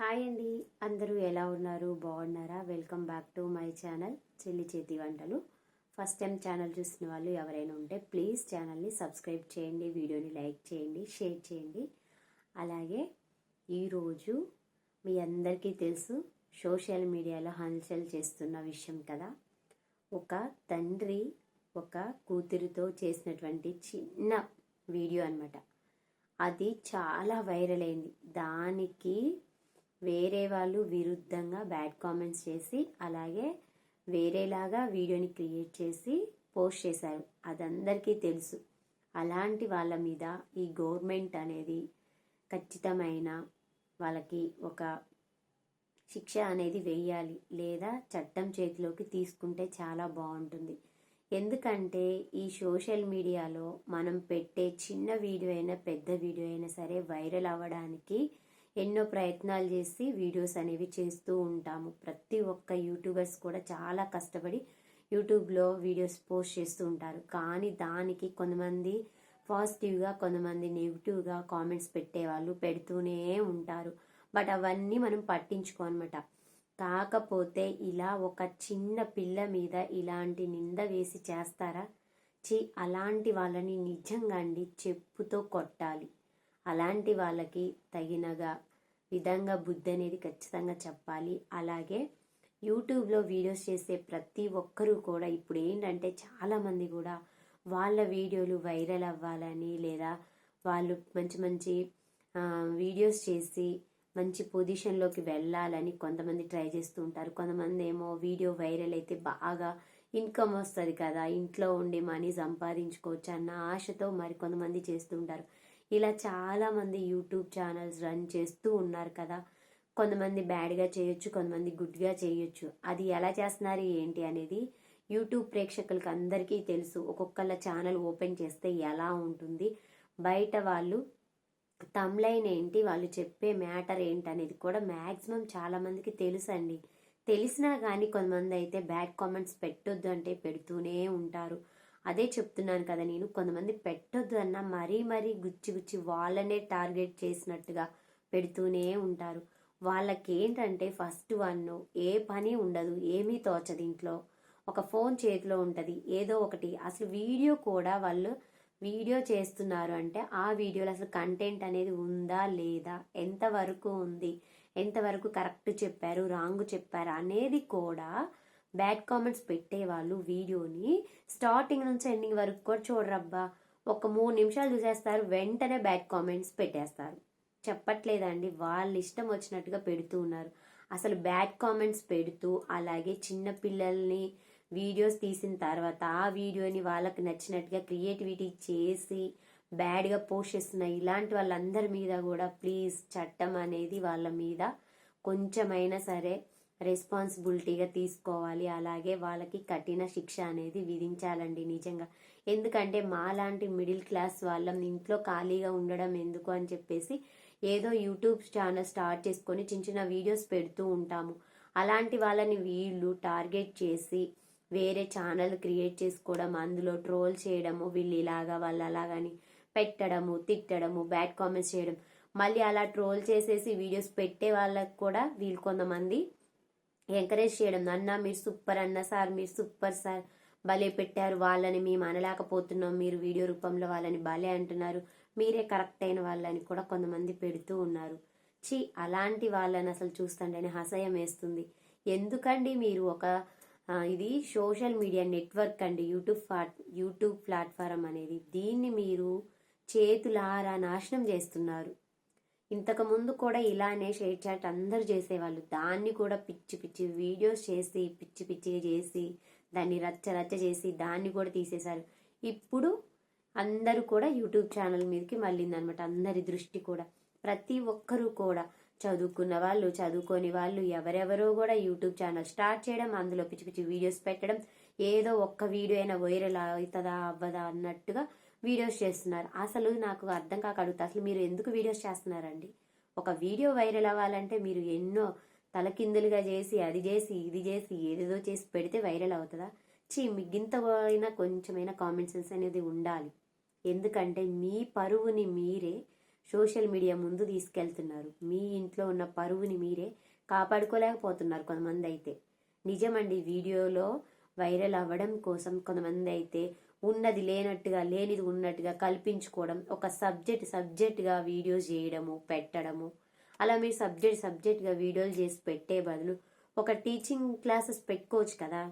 Hi అండి. అందరూ ఎలా ఉన్నారు? బాగున్నారా? Welcome back to my channel చెల్లి చేతి వంటలు. ఫస్ట్ టైం ఛానల్ చూసిన వాళ్ళు ఎవరైనా ఉంటే ప్లీజ్ ఛానల్ని సబ్స్క్రైబ్ చేయండి వీడియోని లైక్ చేయండి షేర్ చేయండి. అలాగే ఈరోజు మీ అందరికీ తెలుసు సోషల్ మీడియాలో హల్చల్ చేస్తున్న విషయం కదా. ఒక తండ్రి ఒక కూతురితో చేసినటువంటి చిన్న వీడియో అన్నమాట. అది చాలా వైరల్ అయింది. దానికి వేరే వాళ్ళు విరుద్ధంగా బ్యాడ్ కామెంట్స్ చేసి అలాగే వేరేలాగా వీడియోని క్రియేట్ చేసి పోస్ట్ చేశారు. అదందరికీ తెలుసు. అలాంటి వాళ్ళ మీద ఈ గవర్నమెంట్ అనేది ఖచ్చితమైన వాళ్ళకి ఒక శిక్ష అనేది వేయాలి లేదా చట్టం చేతిలోకి తీసుకుంటే చాలా బాగుంటుంది. ఎందుకంటే ఈ సోషల్ మీడియాలో మనం పెట్టే చిన్న వీడియో అయినా పెద్ద వీడియో అయినా సరే వైరల్ అవ్వడానికి ఎన్నో ప్రయత్నాలు చేసి వీడియోస్ అనేవి చేస్తూ ఉంటాము. ప్రతి ఒక్క యూట్యూబర్స్ కూడా చాలా కష్టపడి యూట్యూబ్లో వీడియోస్ పోస్ట్ చేస్తూ ఉంటారు. కానీ దానికి కొంతమంది పాజిటివ్గా కొంతమంది నెగిటివ్గా కామెంట్స్ పెట్టేవాళ్ళు పెడుతూనే ఉంటారు. బట్ అవన్నీ మనం పట్టించుకోనమాట కాకపోతే ఇలా ఒక చిన్న పిల్ల మీద ఇలాంటి నింద వేసి చేస్తారా? చి అలాంటి వాళ్ళని నిజంగా అండి చెప్పుతో కొట్టాలి. అలాంటి వాళ్ళకి తగినగా విధంగా బుద్ధి అనేది ఖచ్చితంగా చెప్పాలి. అలాగే యూట్యూబ్లో వీడియోస్ చేసే ప్రతి ఒక్కరూ కూడా ఇప్పుడు ఏంటంటే చాలామంది కూడా వాళ్ళ వీడియోలు వైరల్ అవ్వాలని లేదా వాళ్ళు మంచి మంచి వీడియోస్ చేసి మంచి పొజిషన్లోకి వెళ్ళాలని కొంతమంది ట్రై చేస్తూ ఉంటారు. కొంతమంది ఏమో వీడియో వైరల్ అయితే బాగా ఇన్కమ్ వస్తుంది కదా ఇంట్లో ఉండి మనీ సంపాదించుకోవచ్చు అన్న ఆశతో మరి కొంతమంది చేస్తుంటారు ఇలా చాలామంది యూట్యూబ్ ఛానల్స్ రన్ చేస్తూ ఉన్నారు కదా. కొంతమంది బ్యాడ్గా చేయొచ్చు కొంతమంది గుడ్గా చేయొచ్చు. అది ఎలా చేస్తున్నారు ఏంటి అనేది యూట్యూబ్ ప్రేక్షకులకు అందరికీ తెలుసు. ఒక్కొక్కళ్ళ ఛానల్ ఓపెన్ చేస్తే ఎలా ఉంటుంది బయట వాళ్ళు తమ్లైన్ ఏంటి వాళ్ళు చెప్పే మ్యాటర్ ఏంటి అనేది కూడా మ్యాక్సిమం చాలా మందికి తెలుసండి. తెలిసినా కానీ కొంతమంది అయితే బ్యాడ్ కామెంట్స్ పెట్టొద్దు అంటే పెడుతూనే ఉంటారు. అదే చెప్తున్నాను కదా నేను కొంతమంది పెట్టొద్దు అన్న మరీ మరీ గుచ్చి గుచ్చి వాళ్ళనే టార్గెట్ చేసినట్టుగా పెడుతూనే ఉంటారు. వాళ్ళకి ఏంటంటే ఫస్ట్ వన్ ఏ పని ఉండదు ఏమీ తోచదు ఇంట్లో. ఒక ఫోన్ చేతిలో ఉంటుంది ఏదో ఒకటి. అసలు వీడియో కూడా వాళ్ళు వీడియో చేస్తున్నారు అంటే ఆ వీడియోలో అసలు కంటెంట్ అనేది ఉందా లేదా ఎంతవరకు ఉంది ఎంతవరకు కరెక్ట్ చెప్పారు రాంగ్ చెప్పారు అనేది కూడా బ్యాడ్ కామెంట్స్ పెట్టేవాళ్ళు వీడియోని. స్టార్టింగ్ నుంచి ఎండింగ్ వరకు కూడా చూడరబ్బా. ఒక మూడు నిమిషాలు చూసేస్తారు వెంటనే బ్యాడ్ కామెంట్స్ పెట్టేస్తారు. చెప్పట్లేదండి వాళ్ళ ఇష్టం వచ్చినట్టుగా పెడుతూ ఉన్నారు. అసలు బ్యాడ్ కామెంట్స్ పెడుతూ అలాగే చిన్న పిల్లల్ని వీడియోస్ తీసిన తర్వాత ఆ వీడియోని వాళ్ళకి నచ్చినట్టుగా క్రియేటివిటీ చేసి బ్యాడ్గా పోస్ట్ చేస్తున్న ఇలాంటి వాళ్ళందరి మీద కూడా ప్లీజ్ చట్టం అనేది వాళ్ళ మీద కొంచెమైనా సరే రెస్పాన్సిబిలిటీగా తీసుకోవాలి. అలాగే వాళ్ళకి కఠిన శిక్ష అనేది విధించాలండి నిజంగా. ఎందుకంటే మాలాంటి మిడిల్ క్లాస్ వాళ్ళం ఇంట్లో ఖాళీగా ఉండడం ఎందుకు అని చెప్పేసి ఏదో యూట్యూబ్ ఛానల్ స్టార్ట్ చేసుకొని చిన్న చిన్న వీడియోస్ పెడుతూ ఉంటాము. అలాంటి వాళ్ళని వీళ్ళు టార్గెట్ చేసి వేరే ఛానల్ క్రియేట్ చేసుకోవడం అందులో ట్రోల్ చేయడము వీళ్ళు ఇలాగా వాళ్ళు అలాగని పెట్టడము తిట్టడము బ్యాడ్ కామెంట్స్ చేయడం. మళ్ళీ అలా ట్రోల్ చేసేసి వీడియోస్ పెట్టే వాళ్ళకు కూడా వీళ్ళు కొంతమంది ఎంకరేజ్ చేయడం. అన్న మీరు సూపర్ అన్న సార్ మీరు సూపర్ సార్. భలే పెట్టారు. వాళ్ళని మేము అనలేకపోతున్నాం. మీరు వీడియో రూపంలో వాళ్ళని భలే అంటున్నారు. మీరే కరెక్ట్ అయిన వాళ్ళని కూడా కొంతమంది పెడుతూ ఉన్నారు. చి అలాంటి వాళ్ళని అసలు చూస్తుంటేనే హసయం వేస్తుంది. ఎందుకండి మీరు ఒక ఇది సోషల్ మీడియా నెట్వర్క్ అండి. యూట్యూబ్ యూట్యూబ్ ప్లాట్ఫారం అనేది. దీన్ని మీరు చేతులారా నాశనం చేస్తున్నారు. ఇంతకు ముందు కూడా ఇలానే షేర్ చాట్ అందరు చేసేవాళ్ళు. దాన్ని కూడా పిచ్చి పిచ్చి వీడియోస్ చేసి పిచ్చి పిచ్చిగా చేసి దాన్ని రచ్చ రచ్చ చేసి దాన్ని కూడా తీసేశారు. ఇప్పుడు అందరూ కూడా యూట్యూబ్ ఛానల్ మీదకి మళ్ళిందనమాట అందరి దృష్టి కూడా. ప్రతి ఒక్కరూ కూడా చదువుకున్న వాళ్ళు చదువుకోని వాళ్ళు ఎవరెవరో కూడా యూట్యూబ్ ఛానల్ స్టార్ట్ చేయడం అందులో పిచ్చి పిచ్చి వీడియోస్ పెట్టడం ఏదో ఒక్క వీడియో అయినా వైరల్ అవుతుందా అవ్వదా అన్నట్టుగా వీడియోస్ చేస్తున్నారు. అసలు నాకు అర్థం కాక అడుగుతా. అసలు మీరు ఎందుకు వీడియోస్ చేస్తున్నారండి? ఒక వీడియో వైరల్ అవ్వాలంటే మీరు ఎన్నో తలకిందులుగా చేసి అది చేసి ఇది చేసి ఏదేదో చేసి పెడితే వైరల్ అవుతుందా? చీ మిగింత అయినా కొంచెమైనా కామన్ సెన్స్ అనేది ఉండాలి. ఎందుకంటే మీ పరువుని మీరే సోషల్ మీడియా ముందు తీసుకెళ్తున్నారు. మీ ఇంట్లో ఉన్న పరువుని మీరే కాపాడుకోలేకపోతున్నారు కొంతమంది అయితే. నిజమండి వీడియోలో వైరల్ అవ్వడం కోసం కొంతమంది అయితే ఉన్నది లేనట్టుగా లేనిది ఉన్నట్టుగా కల్పించుకోవడం ఒక సబ్జెక్ట్ సబ్జెక్ట్గా వీడియోస్ చేయడము పెట్టడము. అలా మీరు సబ్జెక్ట్ సబ్జెక్ట్గా వీడియోలు చేసి పెట్టే బదులు ఒక టీచింగ్ క్లాసెస్ పెట్టుకోవచ్చు కదా.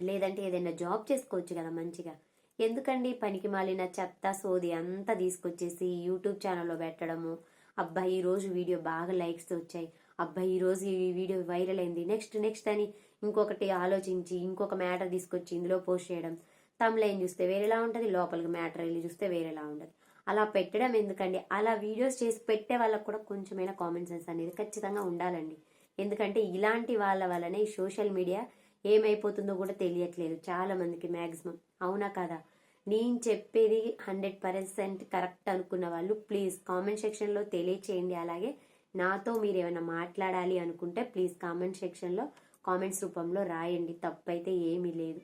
లేదంటే ఏదైనా జాబ్ చేసుకోవచ్చు కదా మంచిగా. ఎందుకండి పనికి మాలిన చెత్త సోది అంతా తీసుకొచ్చేసి యూట్యూబ్ ఛానల్లో పెట్టడము? అబ్బాయి ఈరోజు వీడియో బాగా లైక్స్ వచ్చాయి. అబ్బాయి ఈరోజు ఈ వీడియో వైరల్ అయింది. నెక్స్ట్ నెక్స్ట్ అని ఇంకొకటి ఆలోచించి ఇంకొక మ్యాటర్ తీసుకొచ్చి ఇందులో పోస్ట్ చేయడం. తమ్లైన్ చూస్తే వేరేలా ఉంటుంది లోపలికి మ్యాటర్ వెళ్ళి చూస్తే వేరేలా ఉంటుంది. అలా పెట్టడం ఎందుకండి? అలా వీడియోస్ చేసి పెట్టే వాళ్ళకు కూడా కొంచెమైనా కామన్ సెన్స్ అనేది ఖచ్చితంగా ఉండాలండి. ఎందుకంటే ఇలాంటి వాళ్ళ వల్లనే ఈ సోషల్ మీడియా ఏమైపోతుందో కూడా తెలియట్లేదు చాలా మందికి మ్యాక్సిమం అవునా కదా? నేను చెప్పేది హండ్రెడ్ పర్సెంట్ కరెక్ట్ అనుకున్న వాళ్ళు ప్లీజ్ కామెంట్ సెక్షన్లో తెలియచేయండి. అలాగే నాతో మీరు ఏమైనా మాట్లాడాలి అనుకుంటే ప్లీజ్ కామెంట్ సెక్షన్లో కామెంట్స్ రూపంలో రాయండి. తప్పైతే ఏమీ లేదు.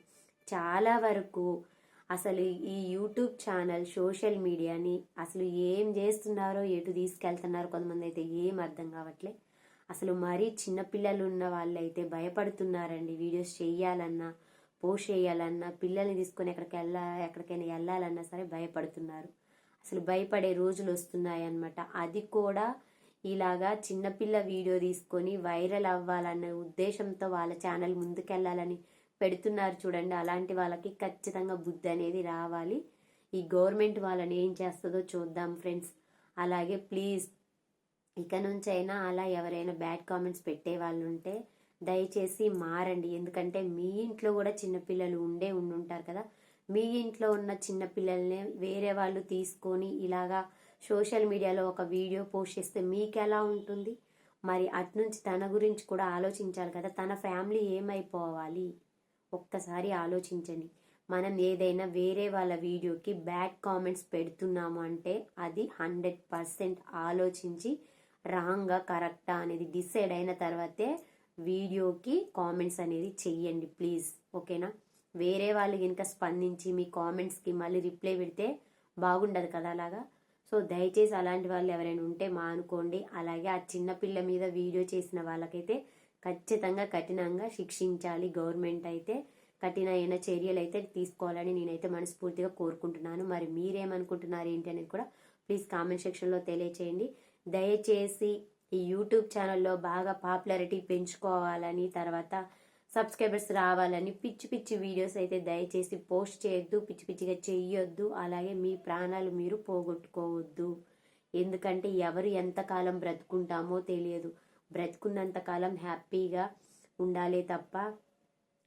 చాలా వరకు అసలు ఈ యూట్యూబ్ ఛానల్ సోషల్ మీడియాని అసలు ఏం చేస్తున్నారో ఎటు తీసుకెళ్తున్నారో కొంతమంది అయితే ఏం అర్థం కావట్లే. అసలు మరీ చిన్నపిల్లలు ఉన్న వాళ్ళైతే భయపడుతున్నారండి. వీడియోస్ చేయాలన్నా పోస్ట్ చేయాలన్నా పిల్లల్ని తీసుకొని ఎక్కడికి వెళ్ళా ఎక్కడికైనా వెళ్ళాలన్నా సరే భయపడుతున్నారు. అసలు భయపడే రోజులు వస్తున్నాయి అన్నమాట అది కూడా ఇలాగా చిన్నపిల్ల వీడియో తీసుకొని వైరల్ అవ్వాలన్న ఉద్దేశంతో వాళ్ళ ఛానల్ ముందుకెళ్ళాలని పెడుతున్నారు చూడండి. అలాంటి వాళ్ళకి ఖచ్చితంగా బుద్ధి అనేది రావాలి. ఈ గవర్నమెంట్ వాళ్ళని ఏం చేస్తుందో చూద్దాం ఫ్రెండ్స్. అలాగే ప్లీజ్ ఇక నుంచైనా అలా ఎవరైనా బ్యాడ్ కామెంట్స్ పెట్టే వాళ్ళు ఉంటే దయచేసి మారండి. ఎందుకంటే మీ ఇంట్లో కూడా చిన్నపిల్లలు ఉండే ఉండుంటారు కదా. మీ ఇంట్లో ఉన్న చిన్నపిల్లల్ని వేరే వాళ్ళు తీసుకొని ఇలాగా సోషల్ మీడియాలో ఒక వీడియో పోస్ట్ చేస్తే మీకు ఎలా ఉంటుంది? మరి అట్నుంచి తన గురించి కూడా ఆలోచించాలి కదా. తన ఫ్యామిలీ ఏమైపోవాలి? ఒక్కసారి ఆలోచించండి. మనం ఏదైనా వేరే వాళ్ళ వీడియోకి బ్యాడ్ కామెంట్స్ పెడుతున్నాము అంటే అది హండ్రెడ్ పర్సెంట్ ఆలోచించి రాంగా కరెక్టా అనేది డిసైడ్ అయిన తర్వాతే వీడియోకి కామెంట్స్ అనేది చెయ్యండి ప్లీజ్. ఓకేనా? వేరే వాళ్ళు కనుక స్పందించి మీ కామెంట్స్కి మళ్ళీ రిప్లై పెడితే బాగుండదు కదా అలాగా? సో దయచేసి అలాంటి వాళ్ళు ఎవరైనా ఉంటే మానుకోండి. అలాగే ఆ చిన్నపిల్ల మీద వీడియో చేసిన వాళ్ళకైతే ఖచ్చితంగా కఠినంగా శిక్షించాలి. గవర్నమెంట్ అయితే కఠినమైన చర్యలు అయితే తీసుకోవాలని నేనైతే మనస్ఫూర్తిగా కోరుకుంటున్నాను. మరి మీరేమనుకుంటున్నారు ఏంటి అనేది కూడా ప్లీజ్ కామెంట్ సెక్షన్లో తెలియచేయండి. దయచేసి ఈ యూట్యూబ్ ఛానల్లో బాగా పాపులారిటీ పెంచుకోవాలని తర్వాత సబ్స్క్రైబర్స్ రావాలని పిచ్చి పిచ్చి వీడియోస్ అయితే దయచేసి పోస్ట్ చేయొద్దు పిచ్చి పిచ్చిగా చెయ్యొద్దు. అలాగే మీ ప్రాణాలు మీరు పోగొట్టుకోవద్దు. ఎందుకంటే ఎవరు ఎంతకాలం బ్రతుకుంటామో తెలియదు. బ్రతుకున్నంత కాలం హ్యాపీగా ఉండాలి తప్ప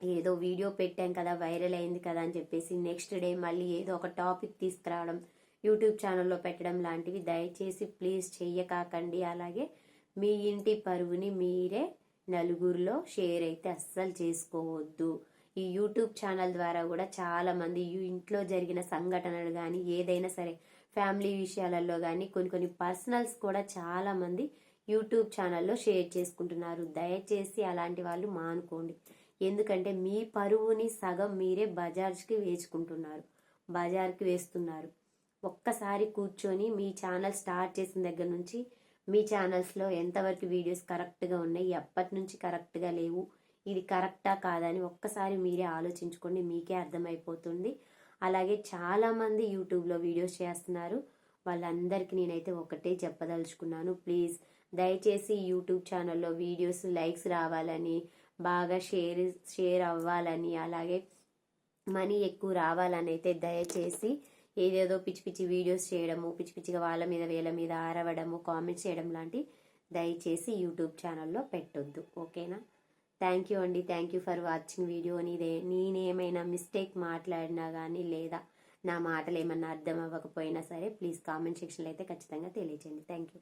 ఏదో వీడియో పెట్టాం కదా వైరల్ అయింది కదా అని చెప్పేసి నెక్స్ట్ డే మళ్ళీ ఏదో ఒక టాపిక్ తీసుకురావడం యూట్యూబ్ ఛానల్లో పెట్టడం లాంటివి దయచేసి ప్లీజ్ చెయ్యకాకండి. అలాగే మీ ఇంటి పరువుని మీరే నలుగురిలో షేర్ అయితే అస్సలు చేసుకోవద్దు. ఈ యూట్యూబ్ ఛానల్ ద్వారా కూడా చాలా మంది ఇంట్లో జరిగిన సంఘటనలు కానీ ఏదైనా సరే ఫ్యామిలీ విషయాలలో కానీ కొన్ని కొన్ని పర్సనల్స్ కూడా చాలా మంది యూట్యూబ్ ఛానల్లో షేర్ చేసుకుంటున్నారు. దయచేసి అలాంటి వాళ్ళు మానుకోండి. ఎందుకంటే మీ పరువుని సగం మీరే బజార్కి వేసుకుంటున్నారు. బజార్కి వేస్తున్నారు. ఒక్కసారి కూర్చొని మీ ఛానల్ స్టార్ట్ చేసిన దగ్గర నుంచి మీ ఛానల్స్లో ఎంతవరకు వీడియోస్ కరెక్ట్గా ఉన్నాయి ఎప్పటి నుంచి కరెక్ట్గా లేవు ఇది కరెక్టా కాదని ఒక్కసారి మీరే ఆలోచించుకోండి. మీకే అర్థమైపోతుంది. అలాగే చాలామంది యూట్యూబ్లో వీడియోస్ చేస్తున్నారు. వాళ్ళందరికీ నేనైతే ఒకటే చెప్పదలుచుకున్నాను. ప్లీజ్ దయచేసి యూట్యూబ్ ఛానల్లో వీడియోస్ లైక్స్ రావాలని బాగా షేర్ షేర్ అవ్వాలని అలాగే మనీ ఎక్కువ రావాలని అయితే దయచేసి ఏదేదో పిచ్చి పిచ్చి వీడియోస్ చేయడము పిచ్చి పిచ్చిగా వాళ్ళ మీద వీళ్ళ మీద ఆరవడము కామెంట్స్ చేయడం లాంటి దయచేసి యూట్యూబ్ ఛానల్లో పెట్టొద్దు. ఓకేనా? థ్యాంక్ యూ అండి. Thank you for watching video. నీదే నేనేమైనా మిస్టేక్ మాట్లాడినా కానీ లేదా నా మాటలు ఏమన్నా అర్థం అవ్వకపోయినా సరే ప్లీజ్ కామెంట్ సెక్షన్లో అయితే ఖచ్చితంగా తెలియచేయండి. Thank you.